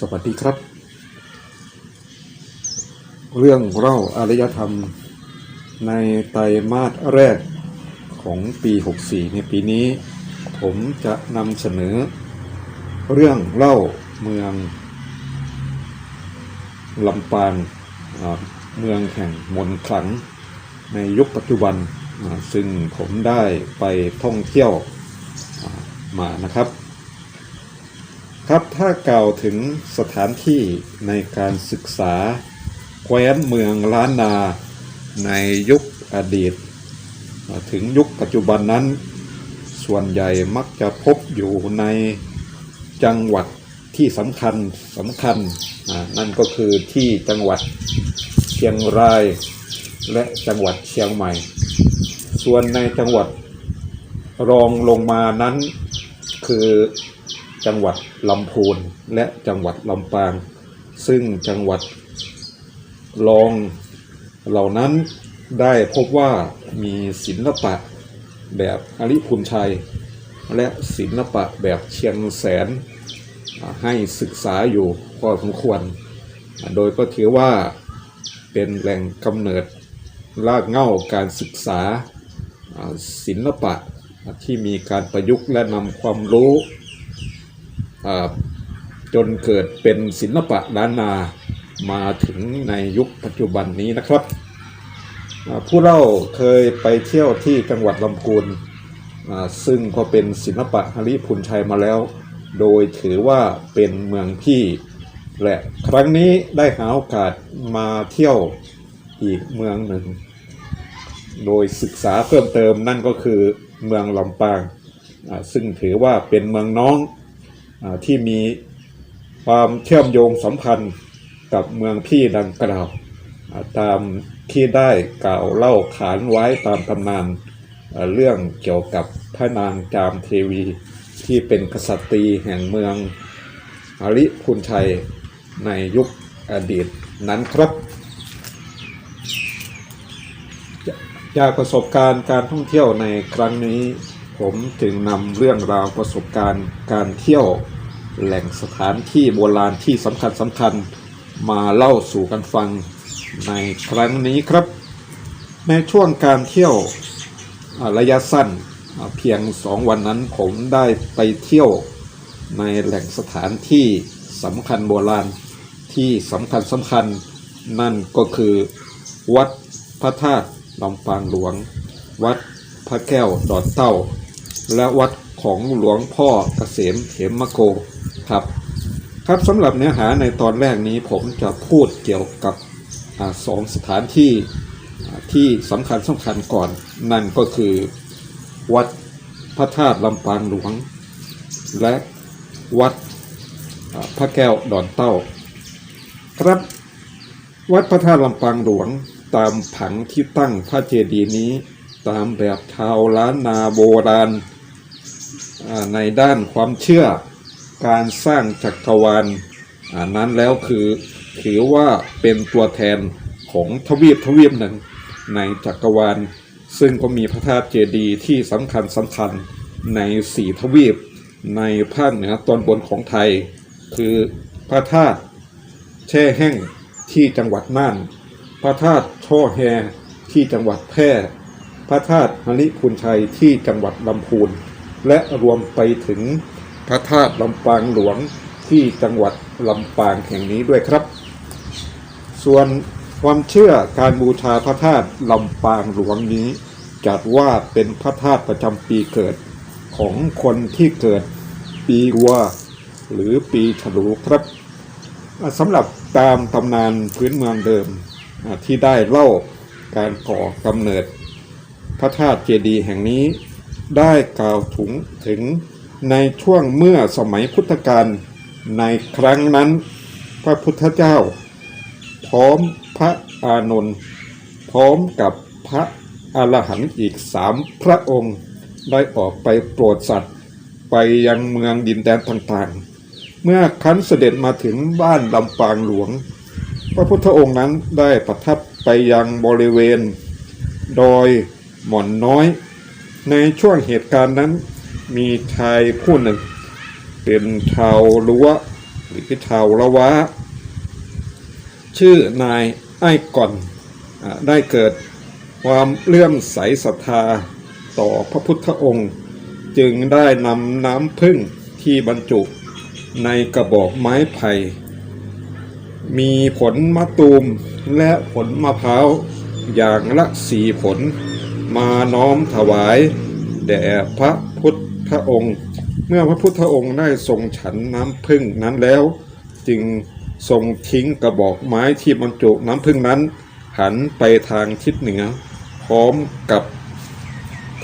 สวัสดีครับ เรื่องเล่าอารยธรรมในไตรมาสแรกของปี 64 ในปีนี้ ผมจะนำเสนอ เรื่องเล่าเมืองลำปางเมืองแห่งมนขลัง ในยุคปัจจุบันซึ่งผมได้ไปท่องเที่ยวมานะครับ ครับถ้ากล่าวถึงสถานที่ในการศึกษาแคว้นเมืองล้านนาในยุคอดีต ถึงยุคปัจจุบันนั้น ส่วนใหญ่มักจะพบอยู่ในจังหวัดที่สำคัญสำคัญนั่นก็คือที่จังหวัดเชียงรายและจังหวัดเชียงใหม่ ส่วนในจังหวัดรองลงมานั้นคือ จังหวัดลำพูนและจังหวัดลำปาง ซึ่งจังหวัดรองเหล่านั้นได้พบว่ามีศิลปะแบบอริพุนชัย และศิลปะแบบเชียงแสน ให้ศึกษาอยู่พอสมควร โดยก็ถือว่าเป็นแหล่งกำเนิดรากเหง้าการศึกษาศิลปะที่มีการประยุกต์และนำความรู้ จนเกิดเป็นศิลปะล้านนามาถึงในยุคปัจจุบันนี้นะครับ ผู้เล่าเคยไปเที่ยวที่จังหวัดลำพูนซึ่งก็เป็นศิลปะฮาริพุนชัยมาแล้ว โดยถือว่าเป็นเมืองพี่และครั้งนี้ได้หาโอกาสมาเที่ยวอีกเมืองหนึ่ง โดยศึกษาเพิ่มเติมนั่นก็คือเมืองลำปาง ซึ่งถือว่าเป็นเมืองน้อง ที่มีความเชื่อมโยงสัมพันธ์กับเมืองพี่ดังกล่าวตามที่ได้กล่าวเล่าขานไว้ตามตำนานเรื่องเกี่ยวกับพระนางจามเทวี ที่เป็นกษัตริย์แห่งเมืองอริพุนชัยในยุคอดีตนั้นครับ จากประสบการณ์การท่องเที่ยวในครั้งนี้ ผมจึงนำเรื่องราวประสบการณ์การเที่ยวแหล่งสถานที่โบราณที่สำคัญสำคัญมาเล่าสู่กันฟังในครั้งนี้ครับ ในช่วงการเที่ยวระยะสั้นเพียงสองวันนั้นผมได้ไปเที่ยวในแหล่งสถานที่สำคัญโบราณที่สำคัญสำคัญนั่นก็คือ วัดพระธาตุลำปางหลวง วัดพระแก้วดอนเต้า และวัดของหลวงพ่อเกษมเขมมโกครับ ครับสำหรับเนื้อหาในตอนแรกนี้ผมจะพูดเกี่ยวกับอสองสถานที่ที่สำคัญสำคัญก่อน นั่นก็คือวัดพระธาตุลำปางหลวง และวัดพระแก้วดอนเต้า ครับวัดพระธาตุลำปางหลวงตามผังที่ตั้งพระเจดีย์นี้ ตามแบบชาวล้านนาโบราณ ในด้านความเชื่อการสร้างจักรวาลนั้นแล้วคือถือว่าเป็นตัวแทนของทวีปทวีปหนึ่งในจักรวาล ซึ่งก็มีพระธาตุเจดีย์ที่สำคัญสำคัญในสี่ทวีป ในภาคเหนือตอนบนของไทย คือพระธาตุแช่แห้งที่จังหวัดน่าน พระธาตุช่อแฮที่จังหวัดแพร่ พระธาตุฮริพุนชัยที่จังหวัดลำพูน และรวมไปถึงพระธาตุลำปางหลวงที่จังหวัดลำปางแห่งนี้ด้วยครับ ส่วนความเชื่อการบูชาพระธาตุลำปางหลวงนี้จัดว่าเป็นพระธาตุประจำปีเกิดของคนที่เกิดปีวัวหรือปีฉลูครับสำหรับตามตำนานพื้นเมืองเดิมที่ได้เล่าการก่อกำเนิดพระธาตุเจดีย์แห่งนี้ ได้กล่าวถึงถึงในช่วงเมื่อสมัยพุทธกาลในครั้งนั้น พระพุทธเจ้า พร้อมพระอานนท์พร้อมกับพระอรหันต์อีกสามพระองค์ ได้ออกไปโปรดสัตว์ ไปยังเมืองดินแดนต่างๆ เมื่อคั้นเสด็จมาถึงบ้านลำปางหลวง พระพุทธองค์นั้นได้ประทับไปยังบริเวณ โดยหม่อนน้อย ในช่วงเหตุการณ์นั้น มีชายผู้หนึ่ง เป็นชาวรั้วหรือชาวละวะ ชื่อนายไอ้ก่อนอได้เกิดความเลื่อมใสศรัทธาต่อพระพุทธองค์ จึงได้นำน้ำพึ่งที่บรรจุในกระบอกไม้ไผ่ มีผลมะตูมและผลมะพร้าวอย่างละสี่ผล มาน้อมถวายแด่พระพุทธองค์ เมื่อพระพุทธองค์ได้ทรงฉันน้ำพึ่งนั้นแล้ว จึงทรงทิ้งกระบอกไม้ที่บรรจุน้ำพึ่งนั้น หันไปทางทิศเหนือ พร้อมกับ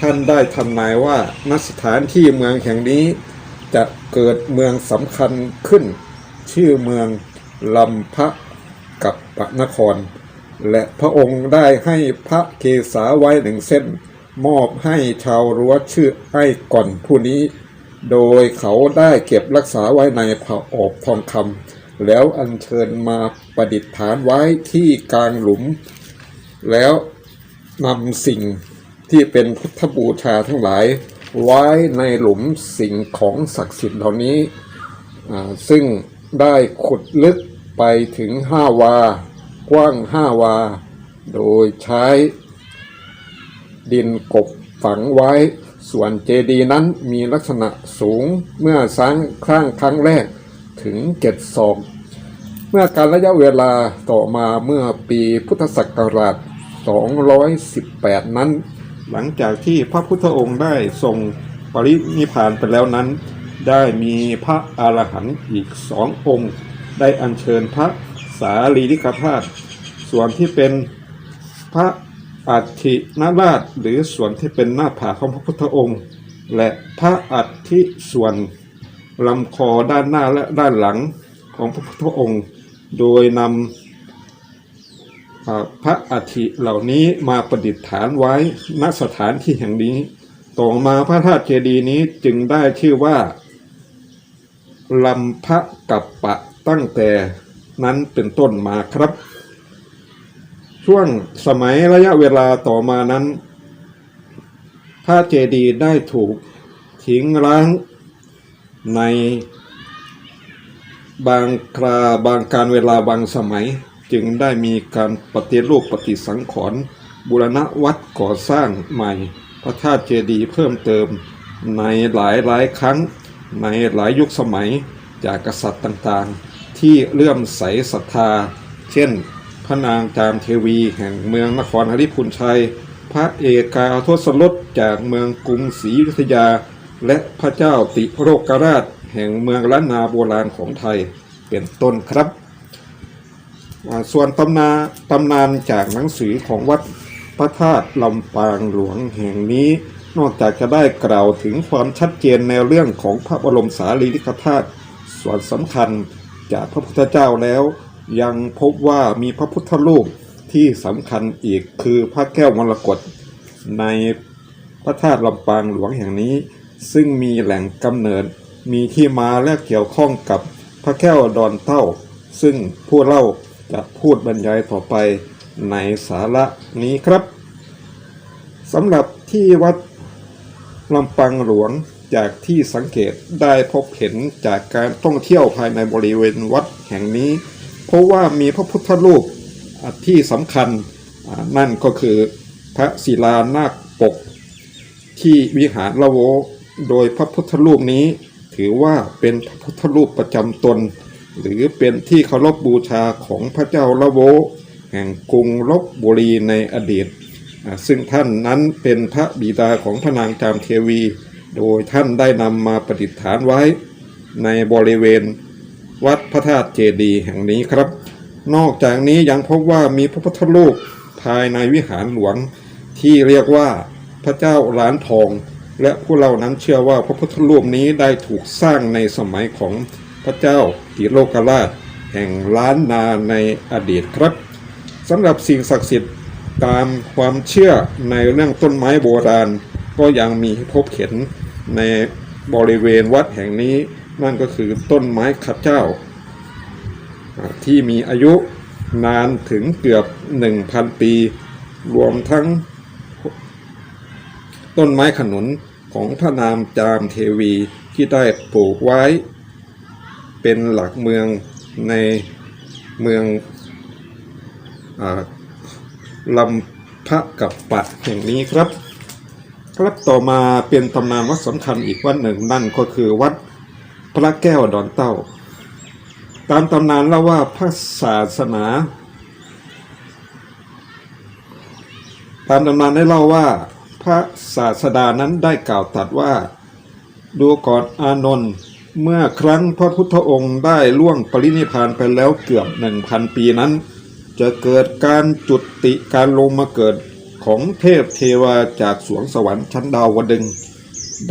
ท่านได้ทำนายว่าณสถานที่เมืองแห่งนี้ จะเกิดเมืองสำคัญขึ้น ชื่อเมืองลำพะกับปะนคร และพระองค์ได้ให้พระเกศาไว้หนึ่งเส้น มอบให้ชาวรั้วชื่อไอ้ก่อนผู้นี้ โดยเขาได้เก็บรักษาไว้ในผ้าอบทองคำแล้วอัญเชิญมาประดิษฐานไว้ที่กลางหลุม แล้วนำสิ่งที่เป็นพุทธบูชาทั้งหลาย ไว้ในหลุมสิ่งของศักดิ์สิทธิ์เหล่านี้ ซึ่งได้ขุดลึกไปถึงห้าวา กว้างห้าวา โดยใช้ดินกบฝังไว้ ส่วนเจดีนั้นมีลักษณะสูงเมื่อสร้างครั้งครั้งแรกถึงเจ็ดศอกเมื่อการระยะเวลาต่อมาเมื่อปีพุทธศักราช 218 นั้น หลังจากที่พระพุทธองค์ได้ทรงปรินิพานไปแล้วนั้น ได้มีพระอรหันต์อีกสององค์ ได้อัญเชิญพระ สารีริกธาตุส่วนที่เป็นพระอัฐินาราชหรือส่วนที่เป็นหน้าผาของพระพุทธองค์ และพระอัฐิส่วนลำคอด้านหน้าและด้านหลังของพระพุทธองค์ โดยนำพระอัฐิเหล่านี้มาประดิษฐานไว้ณสถานที่แห่งนี้ ต่อมาพระธาตุเจดีย์นี้จึงได้ชื่อว่าลำพระกับปะตั้งแต่ นั้นเป็นต้นมาครับ ช่วงสมัยระยะเวลาต่อมานั้น พระเจดีย์ได้ถูกทิ้งร้างในบางคราบางการเวลาบางสมัย จึงได้มีการปฏิรูปปฏิสังขรณ์บูรณะวัดก่อสร้างใหม่ พระธาตุเจดีย์เพิ่มเติมในหลายหลายครั้งในหลายยุคสมัยจากกษัตริย์ต่างๆ ที่เลื่อมใสศรัทธา เช่น พระนางจามเทวีแห่งเมืองนครหริพุนชัย พระเอกาทศรสจากเมืองกรุงศรีอยุธยา และพระเจ้าติโรกราช แห่งเมืองล้านนาโบราณของไทยเป็นต้นครับ ส่วนตำนาตำนานจากหนังสือของวัดพระธาตุลำปางหลวงแห่งนี้นอกจากจะได้กล่าวถึงความชัดเจนในเรื่องของพระบรมสารีริกธาตุส่วนสำคัญ จากพระพุทธเจ้าแล้ว ยังพบว่ามีพระพุทธรูปที่สำคัญอีกคือพระแก้วมรกตในพระธาตุลำปางหลวงแห่งนี้ ซึ่งมีแหล่งกำเนิดมีที่มาและเกี่ยวข้องกับพระแก้วดอนเต้า ซึ่งผู้เล่าจะพูดบรรยายต่อไปในสาระนี้ครับสำหรับที่วัดลำปางหลวง จากที่สังเกตได้พบเห็นจากการท่องเที่ยวภายในบริเวณวัดแห่งนี้ เพราะว่ามีพระพุทธรูปที่สำคัญนั่นก็คือพระศิลานาคปก ที่วิหารละโว โดยพระพุทธรูปนี้ ถือว่าเป็นพระพุทธรูปประจำตน หรือเป็นที่เคารพบูชาของพระเจ้าละโว แห่งกรุงลบบุรีในอดีต ซึ่งท่านนั้นเป็นพระบิดาของพระนางจามเทวี โดยท่านได้นำมาประดิษฐานไว้ ในบริเวณวัดพระธาตุเจดีย์แห่งนี้ครับ นอกจากนี้ยังพบว่ามีพระพุทธรูปภายในวิหารหลวง ที่เรียกว่าพระเจ้าล้านทอง และผู้เรานั้นเชื่อว่าพระพุทธรูปนี้ได้ถูกสร้างในสมัยของพระเจ้าติโลกราช แห่งล้านนาในอดีตครับสำหรับสิ่งศักดิ์สิทธิ์ตามความเชื่อในเรื่องต้นไม้โบราณ ก็ยังมีพบเห็น ในบริเวณวัดแห่งนี้นั่นก็คือต้นไม้ขัดเจ้า ที่มีอายุนานถึงเกือบ 1,000 ปี รวมทั้ง ต้นไม้ขนุนของพระนามจามเทวีที่ได้ปลูกไว้ เป็นหลักเมืองในเมืองอลำพระกับปะแห่งนี้ครับ ครับต่อมาเป็นตำนานวัดสำคัญอีกวัดหนึ่งนั่นก็คือวัดพระแก้วดอนเต้า ตามตำนานเล่าว่าพระศาสนา ตามตำนานได้เล่าว่าพระศาสดานั้นได้กล่าวตรัดว่า ดูก่อนอานนท์เมื่อครั้งพระพุทธองค์ได้ล่วงปรินิพานไปแล้วเกือบหนึ่งพันปีนั้น จะเกิดการจุดติการลงมาเกิด ของเทพเทวาจากสวงสวรรค์ชั้นดาวดึง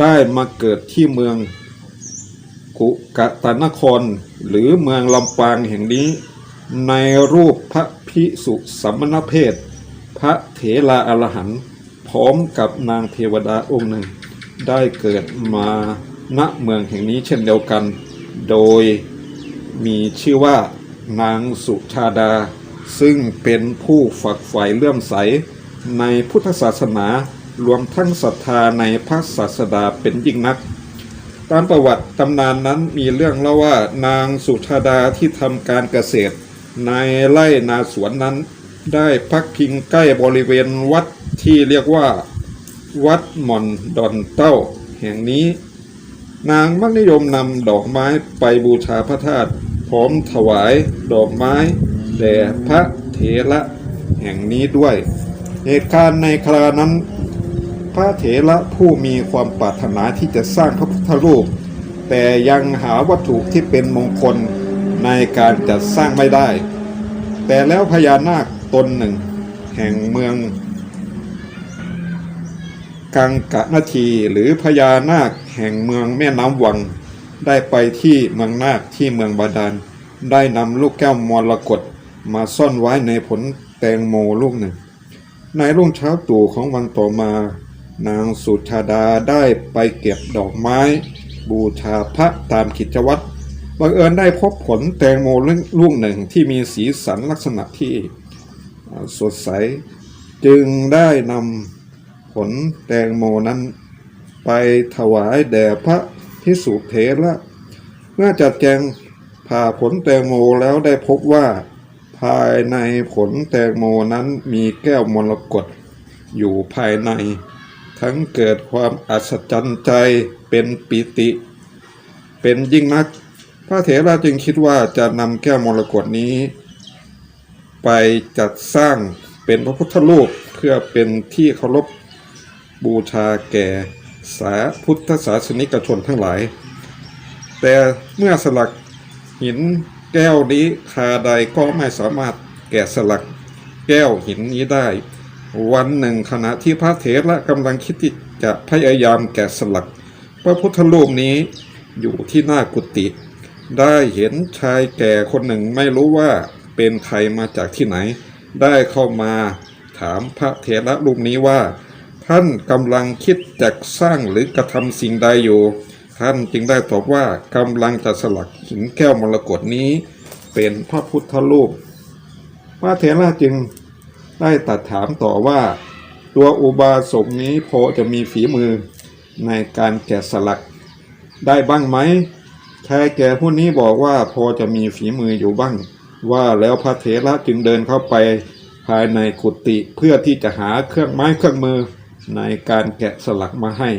ได้มาเกิดที่เมืองกุกะตานคร หรือเมืองลำปางแห่งนี้ ในรูปพระพิสุสัมมณเพศ พระเถราอรหันต์พร้อมกับนางเทวดาองค์หนึ่ง ได้เกิดมาณเมืองแห่งนี้เช่นเดียวกัน โดยมีชื่อว่านางสุชาดา ซึ่งเป็นผู้ฝักใฝ่เลื่อมใส ในพุทธศาสนารวมทั้งศรัทธาในพระศาสดาเป็นยิ่งนัก ตามประวัติตำนานนั้นมีเรื่องเล่าว่านางสุชาดาที่ทำการเกษตร ในไร่นาสวนนั้น ได้พักพิงใกล้บริเวณวัดที่เรียกว่า วัดหม่อนดอนเต้า แห่งนี้ นางมักนิยมนำดอกไม้ไปบูชาพระธาตุพร้อมถวายดอกไม้แด่พระเถระแห่งนี้ด้วย เหตุการณ์ในครานั้น พระเถระผู้มีความปรารถนาที่จะสร้างพระพุทธรูป แต่ยังหาวัตถุที่เป็นมงคลในการจัดสร้างไม่ได้ แต่แล้วพญานาคตนหนึ่ง แห่งเมือง กังกะนาทีหรือพญานาคแห่งเมืองแม่น้ำวัง ได้ไปที่เมืองนาคที่เมืองบาดาล ได้นำลูกแก้วมรกตมาซ่อนไว้ในผลแตงโมลูกหนึ่ง ในรุ่งเช้าตรู่ของวันต่อมา นางสุชาดาได้ไปเก็บดอกไม้ บูชาพระตามกิจวัตรบังเอิญได้พบผลแตงโมลูกหนึ่งที่มีสีสันลักษณะที่สดใส จึงได้นำผลแตงโมนั้น ไปถวายแด่พระพิสุเถระเมื่อจัดแจงผ่าผลแตงโมแล้วได้พบว่า ภายในผลแตงโมนั้นมีแก้วมรกตอยู่ภายใน ทั้งเกิดความอัศจรรย์ใจเป็นปิติ เป็นยิ่งนัก พระเถระจึงคิดว่าจะนำแก้วมรกตนี้ ไปจัดสร้างเป็นพระพุทธรูปเพื่อเป็นที่เคารพบูชาแก่สาพุทธศาสนิกชนทั้งหลาย แต่เมื่อสลักหิน แก้วนี้คาใดก็ไม่สามารถแกะสลักแก้วหินนี้ได้ วันหนึ่งขณะที่พระเถระกำลังคิดที่จะพยายามแกะสลัก พระพุทธรูปนี้อยู่ที่หน้ากุฏิได้เห็นชายแก่คนหนึ่งไม่รู้ว่าเป็นใครมาจากที่ไหน ได้เข้ามาถามพระเถระรูปนี้ว่า ท่านกำลังคิดจะสร้างหรือกระทำสิ่งใดอยู่ ท่านจึงได้ตอบว่ากำลังจะสลักหินแก้วมรกตนี้ เป็นพระพุทธรูปพระเถระจึงได้ตัดถามต่อว่า ตัวอุบาสกนี้พอจะมีฝีมือในการแกะสลักได้บ้างไหมชายแก่ผู้นี้บอกว่าพอจะมีฝีมืออยู่บ้าง ว่าแล้วพระเถระจึงเดินเข้าไปภายในกุฏิเพื่อที่จะหาเครื่องไม้เครื่องมือในการแกะสลักมาให้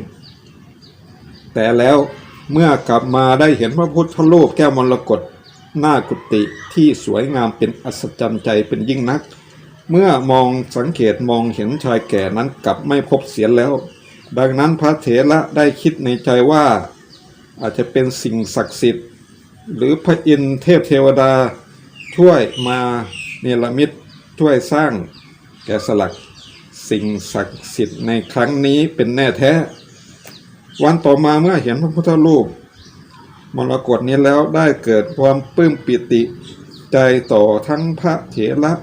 แต่แล้วเมื่อกลับมาได้เห็นพระพุทธรูปแก้วมรกตหน้ากุฏิที่สวยงามเป็นอัศจรรย์ใจเป็นยิ่งนัก เมื่อมองสังเกตมองเห็นชายแก่นั้นกลับไม่พบเสียนแล้ว ดังนั้นพระเถระได้คิดในใจว่า อาจจะเป็นสิ่งศักดิ์สิทธิ์ หรือพระอินทร์เทพเทวดา ช่วยมาเนรมิตช่วยสร้างแกะสลักสิ่งศักดิ์สิทธิ์ในครั้งนี้เป็นแน่แท้ วันต่อมาเมื่อเห็นพระพุทธรูปมรกตนี้แล้วได้เกิดความปลื้มปิติใจต่อทั้งพระเถระ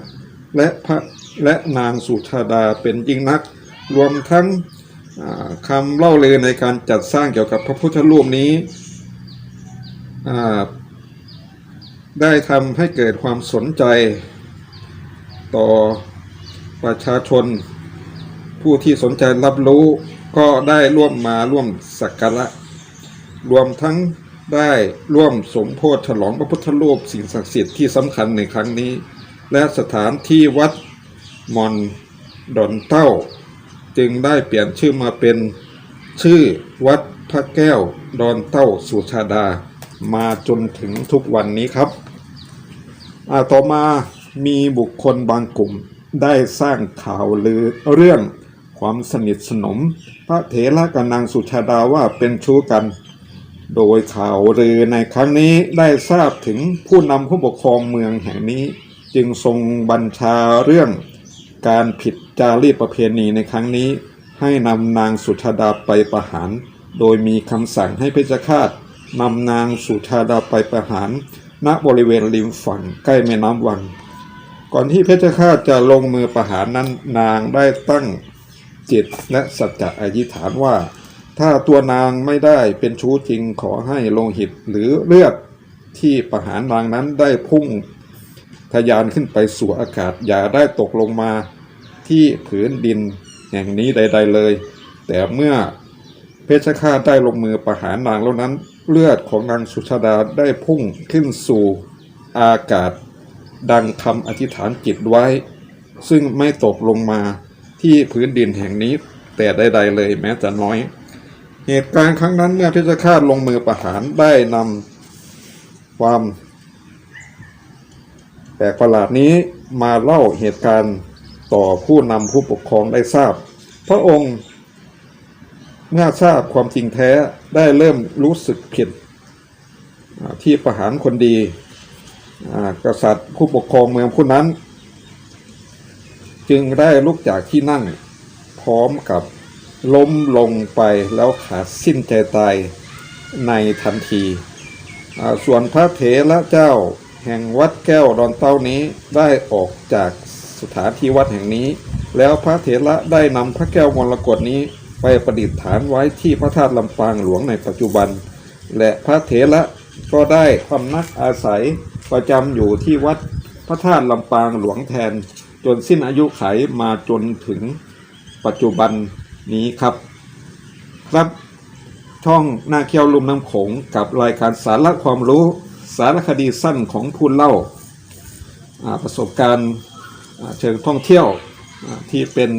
และพระและนางสุชาดาเป็นยิ่งนัก รวมทั้งคำเล่าเลือในการจัดสร้างเกี่ยวกับพระพุทธรูปนี้ ได้ทำให้เกิดความสนใจต่อประชาชน ผู้ที่สนใจรับรู้ ก็ได้ร่วมมาร่วมสักการะ รวมทั้งได้ร่วมสมโพธิฉลองพระพุทธรูปสิ่งศักดิ์สิทธิ์ที่สำคัญในครั้งนี้ และสถานที่วัดมอนดอนเต้า จึงได้เปลี่ยนชื่อมาเป็นชื่อวัดพระแก้วดอนเต้าสุชาดา มาจนถึงทุกวันนี้ครับต่อมามีบุคคลบางกลุ่มได้สร้างข่าวลือเรื่อง ความสนิทสนม พระเถระกับนางสุชาดาว่าเป็นชู้กัน โดยข่าวลือในครั้งนี้ได้ทราบถึงผู้นำผู้ปกครองเมืองแห่งนี้จึงทรงบัญชาเรื่องการผิดจารีตประเพณีในครั้งนี้ ให้นำนางสุชาดาไปประหาร โดยมีคำสั่งให้เพชฌฆาตนำนางสุชาดาไปประหาร ณบริเวณริมฝั่งใกล้แม่น้ำวัง ก่อนที่เพชฌฆาตจะลงมือประหารนั้นนางได้ตั้ง จิตและสัจจะอธิษฐานว่า ถ้าตัวนางไม่ได้เป็นชู้จริงขอให้โลหิตหรือเลือดที่ประหารนางนั้นได้พุ่งทะยานขึ้นไปสู่อากาศอย่าได้ตกลงมาที่ผืนดินแห่งนี้ใด ๆเลย แต่เมื่อเพชฌฆาตได้ลงมือประหารนางแล้วนั้น เลือดของนางสุชาดาได้พุ่งขึ้นสู่อากาศ ดังคำอธิษฐานจิตไว้ ซึ่งไม่ตกลงมา ที่พื้นดินแห่งนี้แต่ใดๆเลยแม้แต่น้อย เหตุการณ์ครั้งนั้นเมื่อเพชฌฆาตลงมือประหารได้นำความแปลกประหลาดนี้มาเล่าเหตุการณ์ต่อผู้นำผู้ปกครองได้ทราบ พระองค์ เมื่อทราบความจริงแท้ได้เริ่มรู้สึกผิดที่ประหารคนดี กษัตริย์ผู้ปกครองเมืองผู้นั้น จึงได้ลุกจากที่นั่ง พร้อมกับล้มลงไปแล้วขาดสิ้นใจตายในทันที ส่วนพระเถระเจ้าแห่งวัดแก้วดอนเต้านี้ได้ออกจากสถานที่วัดแห่งนี้ แล้วพระเถระได้นำพระแก้วมรกตนี้ไปประดิษฐานไว้ที่พระธาตุลำปางหลวงในปัจจุบัน และพระเถระก็ได้พำนักอาศัยประจำอยู่ที่วัดพระธาตุลำปางหลวงแทน จนสิ้นอายุไขมาจนถึงปัจจุบันนี้ครับ ครับช่องหน้าเคียวลุมน้ำโขงกับรายการสาระความรู้สารคดีสั้นของผู้เล่า ประสบการณ์เชิงท่องเที่ยวที่เป็น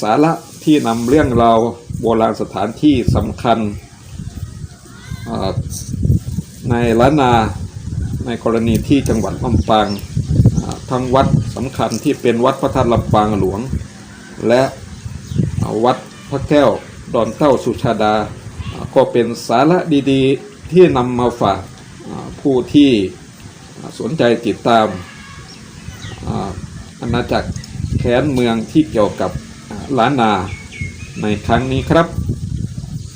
สาระที่นำเรื่องราวโบราณสถานที่สำคัญในล้านนาในกรณีที่จังหวัดลำปาง ทั้งวัดสำคัญที่เป็นวัดพระธาตุลำปางหลวง และวัดพระแก้วดอนเต้าสุชาดา ก็เป็นสาระดีๆที่นำมาฝากผู้ที่สนใจติดตามอาณาจักรแขนเมืองที่เกี่ยวกับล้านนาในครั้งนี้ครับ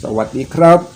สวัสดีครับ